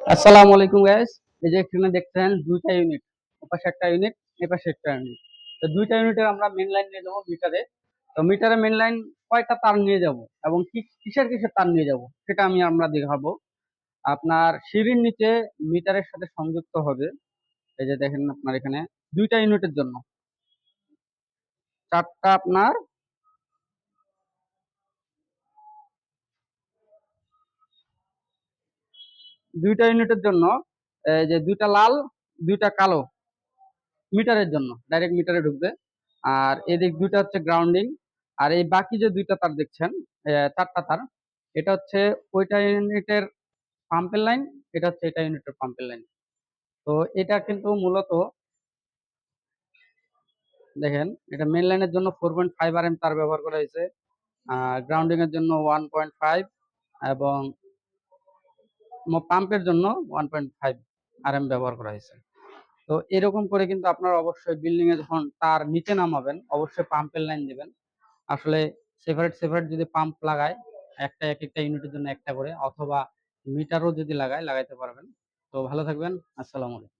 আসসালামু আলাইকুম গাইস এই যে এখানে দেখছেন দুইটা ইউনিট ওপাশে একটা ইউনিট এপাশে একটা ইউনিট তো দুইটা ইউনিটের আমরা মেন লাইন নিয়ে যাব মিটারে তো মিটারে মেন লাইন কয়টা তার নিয়ে যাব এবং কিসের কিসের তার নিয়ে যাব সেটা আমি আমরা দেখাবো। আপনার সিঁড়ির নিচে মিটারের সাথে সংযুক্ত হবে। এই যে দেখেন আপনার এখানে দুইটা ইউনিটের জন্য। চারটা আপনার দুইটা ইউনিটের জন্য যে দুইটা লাল, দুইটা কালো মিটারের জন্য ডাইরেক্ট মিটারে ঢুকবে। আর এদিক দুইটা হচ্ছে গ্রাউন্ডিং আর এই বাকি যে দুইটা তার দেখছেন চারটা তার, এটা হচ্ছে ওইটা ইউনিটের পাম্পের লাইন এটা হচ্ছে এটা ইউনিটের পাম্পের লাইন তো এটা কিন্তু মূলত, দেখেন, এটা মেন লাইনের জন্য four point five R M তার ব্যবহার করা হয়েছে। গ্রাউন্ডিং এর জন্য ওয়ান পয়েন্ট ফাইভ এবং পাম্পের জন্য one point five R M ব্যবহার করা হয়েছে। তো এরকম করে কিন্তু আপনারা অবশ্যই বিল্ডিং এ যখন তার নিচে নামাবেন, অবশ্যই পাম্পের লাইন দেবেন। আসলে সেপারেট সেপারেট যদি পাম্প লাগায়, একটা এক একটা ইউনিটের জন্য একটা করে, অথবা মিটারও যদি লাগায়, লাগাইতে পারবেন। তো ভালো থাকবেন, আসসালামু আলাইকুম।